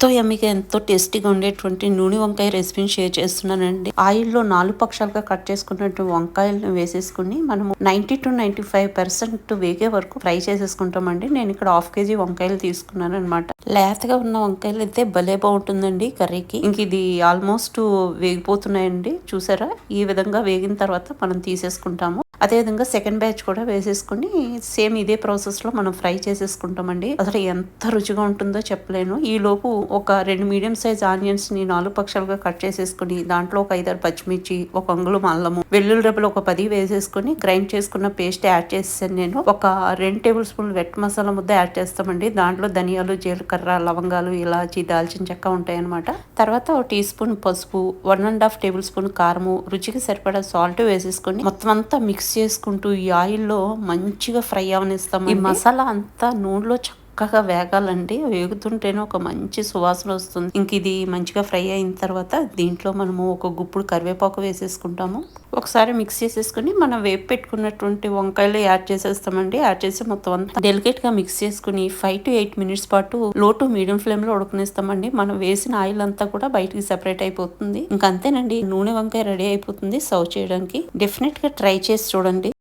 ఎంతో ఎమ్మిగా ఎంతో టేస్టీగా ఉండేటువంటి నూనె వంకాయ రెసిపీని షేర్ చేస్తున్నానండి. ఆయిల్లో నాలుగు పక్షాలుగా కట్ చేసుకున్నట్టు వంకాయలను వేసేసుకుని మనము ninety two ninety five percent వేగే వరకు ఫ్రై చేసేసుకుంటామండి. నేను ఇక్కడ హాఫ్ కేజీ వంకాయలు తీసుకున్నాను అనమాట లేతగా ఉన్న వంకాయలు అయితే భలే బాగుంటుందండి కర్రీకి. ఇంక ఇది ఆల్మోస్ట్ వేగిపోతున్నాయండి. చూసారా? ఈ విధంగా వేగిన తర్వాత మనం తీసేసుకుంటాము. అదేవిధంగా సెకండ్ బ్యాచ్ కూడా వేసేసుకుని సేమ్ ఇదే ప్రాసెస్లో మనం ఫ్రై చేసేసుకుంటామండి. అసలు ఎంత రుచిగా ఉంటుందో చెప్పలేను. ఈ లోపు ఒక రెండు మీడియం సైజ్ ఆనియన్స్ని నాలుగు పక్షాలుగా కట్ చేసేసుకుని దాంట్లో ఒక ఐదారు పచ్చిమిర్చి ఒక అంగుళం అల్లము వెల్లుల్లి రెబ్బలు ఒక పది వేసేసుకుని గ్రైండ్ చేసుకున్న పేస్ట్ యాడ్ చేసాను నేను. ఒక రెండు టేబుల్ స్పూన్ వెట్ మసాలా ముద్ద యాడ్ చేస్తామండి. దాంట్లో ధనియాలు జీలకర్ర లవంగాలు ఇలాచి దాల్చిన చెక్క ఉంటాయన్నమాట. తర్వాత ఒక టీ స్పూన్ పసుపు one and half tablespoon కారము రుచికి సరిపడా సాల్ట్ వేసేసుకొని మొత్తం అంతా మిక్స్ చేసుకుంటూ ఈ ఆయిల్లో మంచిగా ఫ్రై అవనిస్తాం ఈ మసాలా అంతా నూనెలో చక్కగా వేగాలండి. వేగుతుంటేనే ఒక మంచి సువాసన వస్తుంది. ఇంక ఇది మంచిగా ఫ్రై అయిన తర్వాత దీంట్లో మనము ఒక గుప్పుడు కరివేపాకు వేసేసుకుంటాము. ఒకసారి మిక్స్ చేసేసుకుని మనం వేపు పెట్టుకున్నటువంటి వంకాయలు యాడ్ చేసేస్తామండి. యాడ్ చేసి మొత్తం అంతా డెలికేట్గా మిక్స్ చేసుకుని ఫైవ్ టు ఎయిట్ మినిట్స్ పాటు లో టు మీడియం ఫ్లేమ్లో ఉడకనిస్తామండి. మనం వేసిన ఆయిల్ అంతా కూడా బయటికి సెపరేట్ అయిపోతుంది. ఇంకా అంతేనండి నూనె వంకాయ రెడీ అయిపోతుంది. సర్వ్ చేయడానికి. డెఫినెట్గా ట్రై చేసి చూడండి.